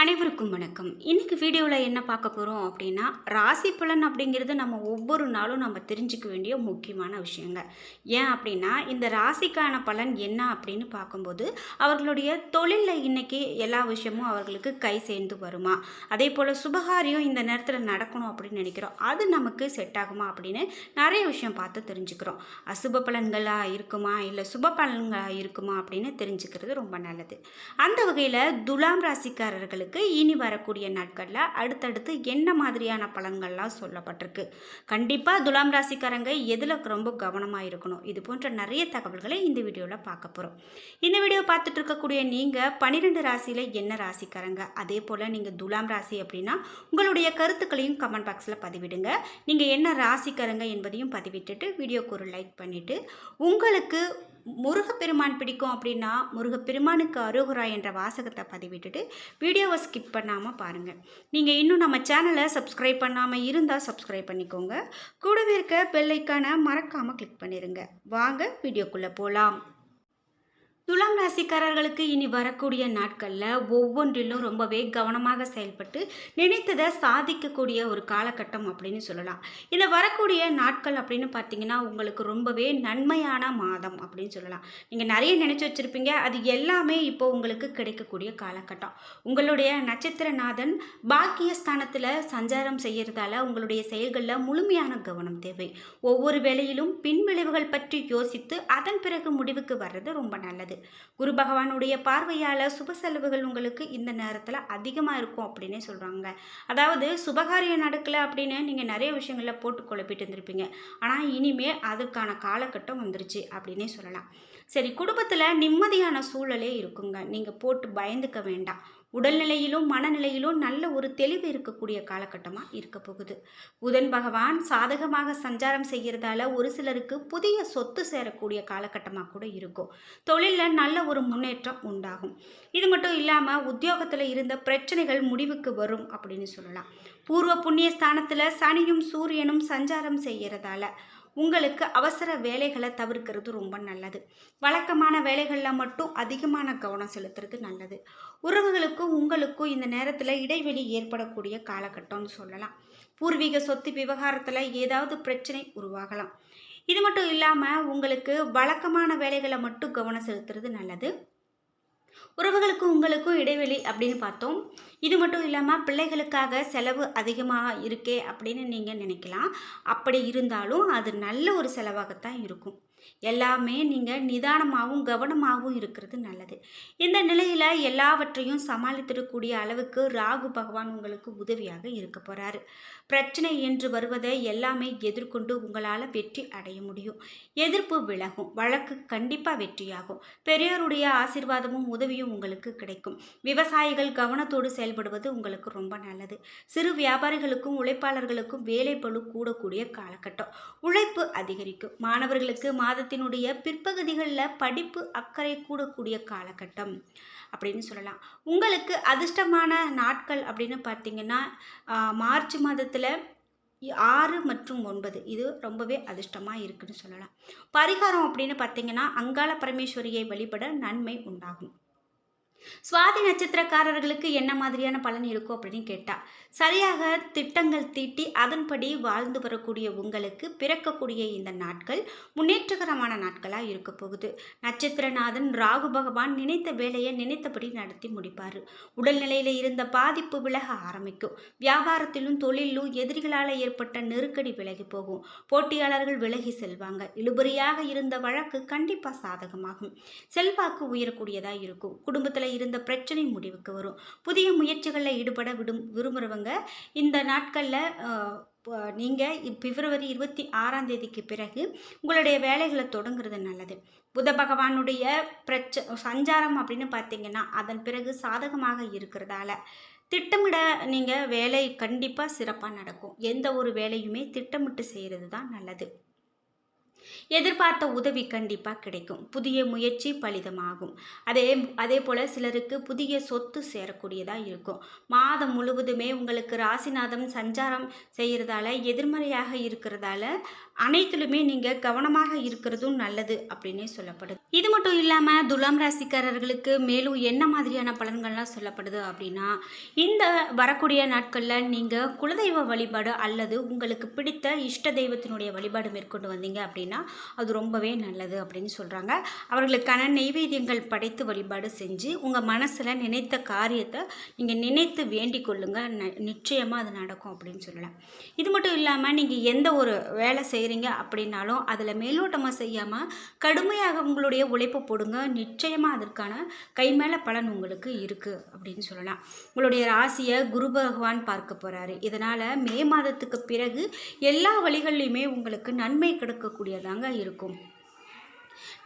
அனைவருக்கும் வணக்கம். இன்றைக்கி வீடியோவில் என்ன பார்க்க போகிறோம் அப்படின்னா ராசி பலன் அப்படிங்கிறது நம்ம ஒவ்வொரு நாளும் நம்ம தெரிஞ்சுக்க வேண்டிய முக்கியமான விஷயங்க. ஏன் அப்படின்னா இந்த ராசிக்கான பலன் என்ன அப்படின்னு பார்க்கும்போது அவர்களுடைய தொழிலில் இன்றைக்கி எல்லா விஷயமும் அவர்களுக்கு கை சேர்ந்து வருமா? அதே போல் சுபகாரியம் இந்த நேரத்தில் நடக்கணும் அப்படின்னு நினைக்கிறோம். அது நமக்கு செட் ஆகுமா அப்படின்னு நிறைய விஷயம் பார்த்து தெரிஞ்சுக்கிறோம். அசுப பலன்களாக இருக்குமா? இல்லை சுப பலன்களாக இருக்குமா அப்படின்னு தெரிஞ்சுக்கிறது ரொம்ப நல்லது. அந்த வகையில் துலாம் ராசிக்காரர்கள் உங்களுக்கு இனி வரக்கூடிய நாட்களில் அடுத்தடுத்து என்ன மாதிரியான பலன்கள்லாம் சொல்லப்பட்டிருக்கு. கண்டிப்பாக துலாம் ராசிக்காரங்க எதில் ரொம்ப கவனமாக இருக்கணும்? இது போன்ற நிறைய தகவல்களை இந்த வீடியோவில் பார்க்க போகிறோம் இந்த வீடியோ பார்த்துட்டு இருக்கக்கூடிய நீங்கள் பன்னிரெண்டு ராசியில் என்ன ராசிக்காரங்க? அதே போல் நீங்கள் துலாம் ராசி அப்படின்னா உங்களுடைய கருத்துக்களையும் கமெண்ட் பாக்ஸில் பதிவிடுங்க. நீங்கள் என்ன ராசிக்காரங்க என்பதையும் பதிவிட்டுட்டு வீடியோக்கு ஒரு லைக் பண்ணிவிட்டு உங்களுக்கு முருகப்பெருமான் பிடிக்கும் அப்படின்னா முருகப்பெருமானுக்கு அருகுரா என்ற வாசகத்தை பதிவிட்டுட்டு வீடியோவை ஸ்கிப் பண்ணாமல் பாருங்கள் நீங்கள் இன்னும் நம்ம சேனலை சப்ஸ்கிரைப் பண்ணாமல் இருந்தால் சப்ஸ்கிரைப் பண்ணிக்கோங்க. கூடவே இருக்க பெல்லைக்கான மறக்காமல் கிளிக் பண்ணிடுங்க வாங்க வீடியோக்குள்ளே போகலாம் துலாம் ராசிக்காரர்களுக்கு இனி வரக்கூடிய நாட்களில் ஒவ்வொன்றிலும் ரொம்பவே கவனமாக செயல்பட்டு நினைத்ததை சாதிக்கக்கூடிய ஒரு காலகட்டம் அப்படின்னு சொல்லலாம். இந்த வரக்கூடிய நாட்கள் அப்படின்னு பார்த்தீங்கன்னா உங்களுக்கு ரொம்பவே நன்மையான மாதம் அப்படின்னு சொல்லலாம். நீங்கள் நிறைய நினச்சி வச்சுருப்பீங்க. அது எல்லாமே இப்போ உங்களுக்கு கிடைக்கக்கூடிய காலகட்டம். உங்களுடைய நட்சத்திரநாதன் பாக்கிய ஸ்தானத்தில் சஞ்சாரம் செய்கிறதால உங்களுடைய செயல்களில் முழுமையான கவனம் தேவை. ஒவ்வொரு வேளையிலும் பின்விளைவுகள் பற்றி யோசித்து அதன் பிறகு முடிவுக்கு வர்றது ரொம்ப நல்லது. குரு பகவானுடைய பார்வையால் சுப செலவுகள் உங்களுக்கு இந்த நேரத்தில் அதிகமாக இருக்கும் அப்படின்னே சொல்கிறாங்க அதாவது சுபகாரியம் நடக்கலை அப்படின்னு நீங்கள் நிறைய விஷயங்களில் போட்டு குழப்பிட்டு இருந்திருப்பீங்க. ஆனால் இனிமே அதற்கான காலகட்டம் வந்துருச்சு அப்படின்னே சொல்லலாம். சரி குடும்பத்தில் நிம்மதியான சூழலே இருக்குங்க. நீங்கள் போட்டு பயந்துக்க வேண்டாம். உடல்நிலையிலும் மனநிலையிலும் நல்ல ஒரு தெளிவு இருக்கக்கூடிய காலகட்டமாக இருக்க போகுது. புதன் பகவான் சாதகமாக சஞ்சாரம் செய்கிறதால ஒரு சிலருக்கு புதிய சொத்து சேரக்கூடிய காலகட்டமாக கூட இருக்கும். தொழிலில் நல்ல ஒரு முன்னேற்றம் உண்டாகும். இது மட்டும் இல்லாமல் உத்தியோகத்தில் இருந்த பிரச்சனைகள் முடிவுக்கு வரும் அப்படின்னு சொல்லலாம். பூர்வ புண்ணிய ஸ்தானத்தில் சனியும் சூரியனும் சஞ்சாரம் செய்கிறதால உங்களுக்கு அவசர வேலைகளை தவிர்க்கிறது ரொம்ப நல்லது. வழக்கமான வேலைகளில் மட்டும் அதிகமான கவனம் செலுத்துறது நல்லது. உறவுகளுக்கும் உங்களுக்கும் இந்த நேரத்தில் இடைவெளி ஏற்படக்கூடிய காலகட்டம்னு சொல்லலாம். பூர்வீக சொத்து விவகாரத்தில் ஏதாவது பிரச்சனை உருவாகலாம். இது மட்டும் இல்லாமல் உங்களுக்கு வழக்கமான வேலைகளை மட்டும் கவனம் செலுத்துறது நல்லது. உறவுகளுக்கும் உங்களுக்கும் இடைவெளி அப்படின்னு பார்த்தோம். இது மட்டும் இல்லாமல் பிள்ளைகளுக்காக செலவு அதிகமாக இருக்கே அப்படின்னு நீங்கள் நினைக்கலாம். அப்படி இருந்தாலும் அது நல்ல ஒரு செலவாகத்தான் இருக்கும். எல்லாமே நீங்கள் நிதானமாகவும் கவனமாகவும் இருக்கிறது நல்லது. இந்த நிலையில் எல்லாவற்றையும் சமாளித்திடக்கூடிய அளவுக்கு ராகு பகவான் உங்களுக்கு உதவியாக இருக்க போகிறாரு பிரச்சனை என்று வருவதை எல்லாமே எதிர்கொண்டு உங்களால் வெற்றி அடைய முடியும். எதிர்ப்பு விலகும். வழக்கு கண்டிப்பாக வெற்றியாகும். பெரியோருடைய ஆசீர்வாதமும் உதவியும் உங்களுக்கு கிடைக்கும். விவசாயிகள் கவனத்தோடு செயல்படுவது உங்களுக்கு ரொம்ப நல்லது. சிறு வியாபாரிகளுக்கும் உழைப்பாளர்களுக்கும் வேலை பளு கூடக்கூடிய காலகட்டம். உழைப்பு அதிகரிக்கும். மாணவர்களுக்கு மாதத்தினுடைய பிற்பகுதிகளில் படிப்பு அக்கறை கூடக்கூடிய காலகட்டம் அப்படின்னு சொல்லலாம். உங்களுக்கு அதிர்ஷ்டமான நாட்கள் அப்படின்னு பார்த்தீங்கன்னா மார்ச் மாதத்தில் ஆறு மற்றும் ஒன்பது. இது ரொம்பவே அதிர்ஷ்டமாக இருக்குன்னு சொல்லலாம். பரிகாரம் அப்படின்னு பார்த்தீங்கன்னா அங்காள பரமேஸ்வரியை வழிபட நன்மை உண்டாகும். சுவாதி நட்சத்திரக்காரர்களுக்கு என்ன மாதிரியான பலன் இருக்கும் அப்படின்னு கேட்டால் சரியாக திட்டங்கள் தீட்டி அதன்படி வாழ்ந்து வரக்கூடிய உங்களுக்கு பிறக்கக்கூடிய இந்த நாட்கள் முன்னேற்றகரமான நாட்களாக இருக்க போகுது. நட்சத்திரநாதன் ராகு பகவான் நினைத்த வேலையை நினைத்தபடி நடத்தி முடிப்பார். உடல்நிலையில் இருந்த பாதிப்பு விலக ஆரம்பிக்கும். வியாபாரத்திலும் தொழிலும் எதிரிகளால் ஏற்பட்ட நெருக்கடி விலகி போகும். போட்டியாளர்கள் விலகி செல்வாங்க. இழுபறியாக இருந்த வழக்கு கண்டிப்பாக சாதகமாகும். செல்வாக்கு உயரக்கூடியதாக இருக்கும். குடும்பத்தில் இருந்த பிரச்சனை முடிவுக்கு வரும். புதிய முயற்சிகளில் ஈடுபட விடும் விரும்புகிறவங்க இந்த நாட்களில் நீங்கள் பிப்ரவரி இருபத்தி ஆறாம் தேதிக்கு பிறகு உங்களுடைய வேலைகளை தொடங்குறது நல்லது. புத பகவானுடைய பிரச்ச சஞ்சாரம் அப்படின்னு பார்த்தீங்கன்னா அதன் பிறகு சாதகமாக இருக்கிறதால திட்டமிட நீங்கள் வேலை கண்டிப்பாக சிறப்பாக நடக்கும். எந்த ஒரு வேலையுமே திட்டமிட்டு செய்கிறது தான் நல்லது. எதிர்பார்த்த உதவி கண்டிப்பாக கிடைக்கும். புதிய முயற்சி பலிதமாகும். அதே அதே போல் சிலருக்கு புதிய சொத்து சேரக்கூடியதாக இருக்கும். மாதம் முழுவதுமே உங்களுக்கு ராசிநாதம் சஞ்சாரம் செய்கிறதால எதிர்மறையாக இருக்கிறதால அனைத்திலுமே நீங்கள் கவனமாக இருக்கிறதும் நல்லது அப்படின்னே சொல்லப்படுது. இது மட்டும் இல்லாமல் துலாம் ராசிக்காரர்களுக்கு மேலும் என்ன மாதிரியான பலன்கள்லாம் சொல்லப்படுது அப்படின்னா இந்த வரக்கூடிய நாட்களில் நீங்கள் குலதெய்வ வழிபாடு அல்லது உங்களுக்கு பிடித்த இஷ்ட தெய்வத்தினுடைய வழிபாடு மேற்கொண்டு வந்தீங்க அப்படின்னா அது ரொம்பவே நல்லது அப்படின்னு சொல்கிறாங்க அவர்களுக்கான நெய்வேத்தியங்கள் படைத்து வழிபாடு செஞ்சு உங்கள் மனசில் நினைத்த காரியத்தை நீங்கள் நினைத்து வேண்டிக் கொள்ளுங்க. ந- நிச்சயமா அது நடக்கும் அப்படின்னு சொல்லலாம். இது மட்டும் இல்லாமல் நீங்கள் எந்த ஒரு வேலை செய்கிறீங்க அப்படின்னாலும் அதில் மேலோட்டமாக செய்யாமல் கடுமையாக உங்களுடைய உழைப்பு போடுங்க. நிச்சயமாக அதற்கான கை மேலே பலன் உங்களுக்கு இருக்குது அப்படின்னு சொல்லலாம். உங்களுடைய ராசியை குரு பகவான் பார்க்க போகிறாரு இதனால் மே மாதத்துக்கு பிறகு எல்லா வழிகள்லையுமே உங்களுக்கு நன்மை கிடைக்கக்கூடியதாங்க இருக்கும்.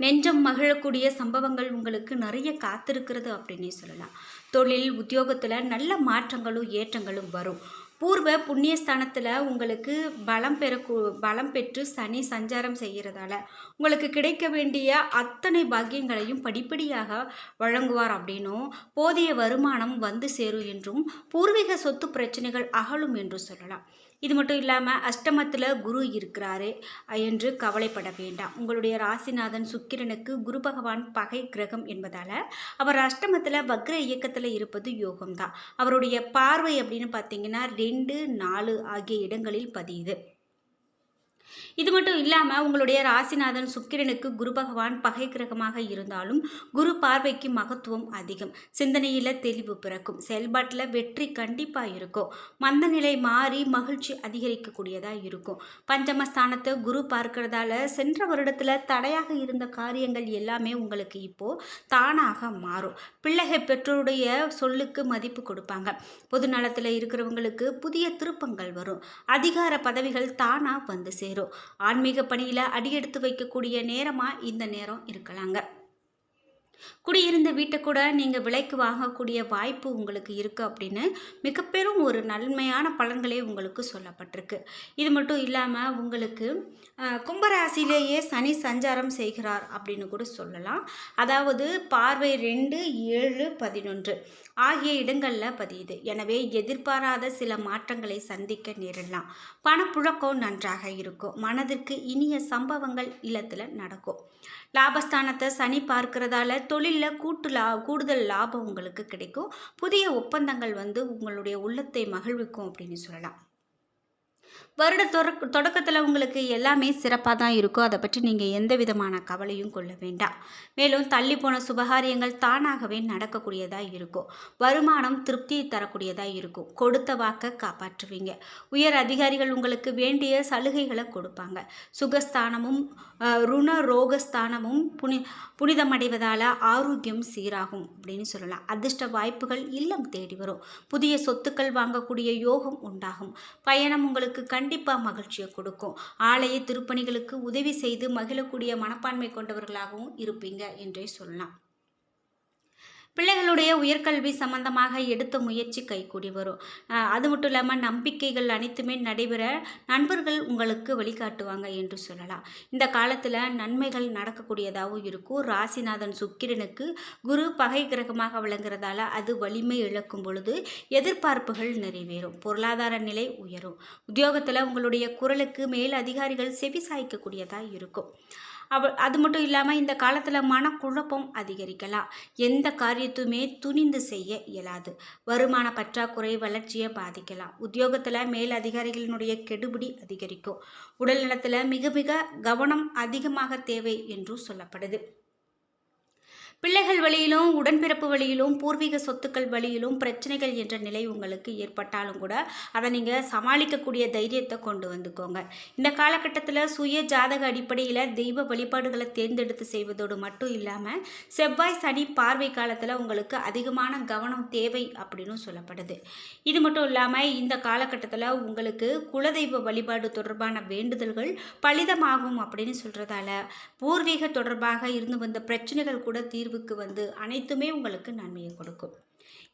நெஞ்சம் மகிழக்கூடிய சம்பவங்கள் உங்களுக்கு நிறைய காத்திருக்கிறது அப்படின்னே சொல்லலாம். தொழில் உத்தியோகத்தில் நல்ல மாற்றங்களும் ஏற்றங்களும் வரும். பூர்வ புண்ணியஸ்தானத்தில் உங்களுக்கு பலம் பெறக்கூ பலம் பெற்று சனி சஞ்சாரம் செய்கிறதால உங்களுக்கு கிடைக்க வேண்டிய அத்தனை பாக்கியங்களையும் படிப்படியாக வழங்குவார் அப்படின்னும் போதிய வருமானம் வந்து சேரும் என்றும் பூர்வீக சொத்து பிரச்சனைகள் அகலும் என்றும் சொல்லலாம். இது மட்டும் இல்லாமல் அஷ்டமத்தில் குரு இருக்கிறாரு என்று கவலைப்பட வேண்டாம். உங்களுடைய ராசிநாதன் சுக்கிரனுக்கு குரு பகவான் பகை கிரகம் என்பதால் அவர் அஷ்டமத்தில் வக்ர இயக்கத்தில் இருப்பது யோகம்தான். அவருடைய பார்வை அப்படின்னு பார்த்தீங்கன்னா ரெண்டு நாலு ஆகிய இடங்களில் பதியுது. இது மட்டும் இல்லாமல் உங்களுடைய ராசிநாதன் சுக்கிரனுக்கு குரு பகவான் பகை கிரகமாக இருந்தாலும் குரு பார்வைக்கு மகத்துவம் அதிகம். சிந்தனையில் தெளிவு பிறக்கும். செயல்பாட்டில் வெற்றி கண்டிப்பாக இருக்கும். மந்த நிலை மாறி மகிழ்ச்சி அதிகரிக்கக்கூடியதாக இருக்கும். பஞ்சமஸ்தானத்தை குரு பார்க்கிறதால சென்ற வருடத்தில் தடையாக இருந்த காரியங்கள் எல்லாமே உங்களுக்கு இப்போது தானாக மாறும். பிள்ளைகள் பெற்றோருடைய சொல்லுக்கு மதிப்பு கொடுப்பாங்க. பொது நலத்தில் இருக்கிறவங்களுக்கு புதிய திருப்பங்கள் வரும். அதிகார பதவிகள் தானாக வந்து சேரும். ஆன்மீக பணியில் அடியெடுத்து வைக்கக்கூடிய நேரமாக இந்த நேரம் இருக்கலாங்க. குடியிருந்த வீட்டை கூட நீங்கள் விலைக்கு வாங்கக்கூடிய வாய்ப்பு உங்களுக்கு இருக்குது அப்படின்னு மிக பெரும் ஒரு நன்மையான பலன்களே உங்களுக்கு சொல்லப்பட்டிருக்கு. இது மட்டும் இல்லாமல் உங்களுக்கு கும்பராசிலேயே கும்பராசியிலேயே சனி சஞ்சாரம் செய்கிறார் அப்படின்னு கூட சொல்லலாம். அதாவது பார்வை ரெண்டு ஏழு பதினொன்று. ஆகிய இடங்களில் பதியுது. எனவே எதிர்பாராத சில மாற்றங்களை சந்திக்க நேரிடலாம். பணப்புழக்கம் நன்றாக இருக்கும். மனதிற்கு இனிய சம்பவங்கள் இல்லத்தில் நடக்கும். லாபஸ்தானத்தை சனி பார்க்கிறதால தொழிலில் கூட்டு லா கூடுதல் லாபம் உங்களுக்கு கிடைக்கும். புதிய ஒப்பந்தங்கள் வந்து உங்களுடைய உள்ளத்தை மகிழ்விக்கும் அப்படின்னு சொல்லலாம். வருட தொடக்க தொடக்கத்தில் உங்களுக்கு எல்லாமே சிறப்பாக தான் இருக்கும் அதை பற்றி நீங்கள் எந்த விதமான கவலையும் கொள்ள வேண்டாம். மேலும் தள்ளி போன சுபகாரியங்கள் தானாகவே நடக்கக்கூடியதாக இருக்கும் வருமானம் திருப்தியை தரக்கூடியதாக இருக்கும் கொடுத்த வாக்கை காப்பாற்றுவீங்க. உயர் அதிகாரிகள் உங்களுக்கு வேண்டிய சலுகைகளை கொடுப்பாங்க. சுகஸ்தானமும் ருண ரோகஸ்தானமும் புனி புனிதமடைவதால் ஆரோக்கியம் சீராகும் அப்படின்னு சொல்லலாம். அதிர்ஷ்ட வாய்ப்புகள் இல்லம் தேடி வரும். புதிய சொத்துக்கள் வாங்கக்கூடிய யோகம் உண்டாகும். பயணம் உங்களுக்கு கண் கண்டிப்பாக மகிழ்ச்சியை கொடுக்கும். ஆலய திருப்பணிகளுக்கு உதவி செய்து மகிழக்கூடிய மனப்பான்மை கொண்டவர்களாகவும் இருப்பீங்க என்றே சொல்லலாம். பிள்ளைகளுடைய உயர்கல்வி சம்பந்தமாக எடுத்த முயற்சி கைகூடி வரும். அது மட்டும் இல்லாமல் நம்பிக்கைகள் அனைத்துமே நடைபெற நண்பர்கள் உங்களுக்கு வழிகாட்டுவாங்க என்று சொல்லலாம். இந்த காலத்தில் நன்மைகள் நடக்கக்கூடியதாகவும் இருக்கும். ராசிநாதன் சுக்கிரனுக்கு குரு பகை கிரகமாக விளங்குறதால அது வலிமை இழக்கும் பொழுது எதிர்பார்ப்புகள் நிறைவேறும். பொருளாதார நிலை உயரும். உத்தியோகத்தில் உங்களுடைய குரலுக்கு மேல் அதிகாரிகள் செவி சாய்க்கக்கூடியதாக இருக்கும். அவ அது மட்டும் இல்லாமல் இந்த காலத்தில் மனக்குழப்பம் அதிகரிக்கலாம். எந்த காரியத்துமே துணிந்து செய்ய இயலாது. வருமான பற்றாக்குறை வளர்ச்சியை பாதிக்கலாம். உத்தியோகத்தில் மேல் அதிகாரிகளினுடைய கெடுபிடி அதிகரிக்கும். உடல் நலத்தில் மிக மிக கவனம் அதிகமாக தேவை என்றும் சொல்லப்படுது. பிள்ளைகள் வழியிலும் உடன்பிறப்பு வழியிலும் பூர்வீக சொத்துக்கள் வழியிலும் பிரச்சனைகள் என்ற நிலை உங்களுக்கு ஏற்பட்டாலும் கூட அதை நீங்கள் சமாளிக்கக்கூடிய தைரியத்தை கொண்டு வந்துக்கோங்க. இந்த காலகட்டத்தில் சுய ஜாதக அடிப்படையில் தெய்வ வழிபாடுகளை தேர்ந்தெடுத்து செய்வதோடு மட்டும் இல்லாமல் செவ்வாய் சனி பார்வை காலத்தில் உங்களுக்கு அதிகமான கவனம் தேவை அப்படின்னு சொல்லப்படுது. இது மட்டும் இல்லாமல் இந்த காலகட்டத்தில் உங்களுக்கு குலதெய்வ வழிபாடு தொடர்பான வேண்டுதல்கள் பலிதமாகும் அப்படின்னு சொல்கிறதால பூர்வீக தொடர்பாக இருந்து வந்த பிரச்சனைகள் கூட தீர்வு முடிவுக்கு வந்து அனைத்துமே உங்களுக்கு நன்மையை கொடுக்கும்.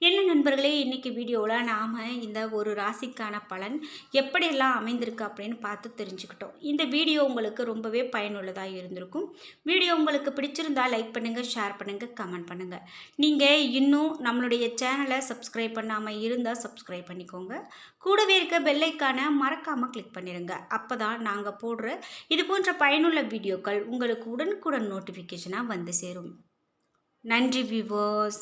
என்ன நண்பர்களே இன்றைக்கி வீடியோவில் நாம் இந்த ஒரு ராசிக்கான பலன் எப்படியெல்லாம் அமைந்திருக்கு அப்படின்னு பார்த்து தெரிஞ்சுக்கிட்டோம். இந்த வீடியோ உங்களுக்கு ரொம்பவே பயனுள்ளதாக இருந்திருக்கும். வீடியோ உங்களுக்கு பிடிச்சிருந்தால் லைக் பண்ணுங்கள் ஷேர் பண்ணுங்கள் கமெண்ட் பண்ணுங்கள் நீங்கள் இன்னும் நம்மளுடைய சேனலை சப்ஸ்கிரைப் பண்ணாமல் இருந்தால் சப்ஸ்கிரைப் பண்ணிக்கோங்க. கூடவே இருக்க பெல்லைக்கான மறக்காமல் கிளிக் பண்ணிடுங்க அப்போ தான் நாங்கள் போடுற இது போன்ற பயனுள்ள வீடியோக்கள் உங்களுக்கு உடனுக்குடன் நோட்டிஃபிகேஷனாக வந்து சேரும். நன்றி விவோஸ்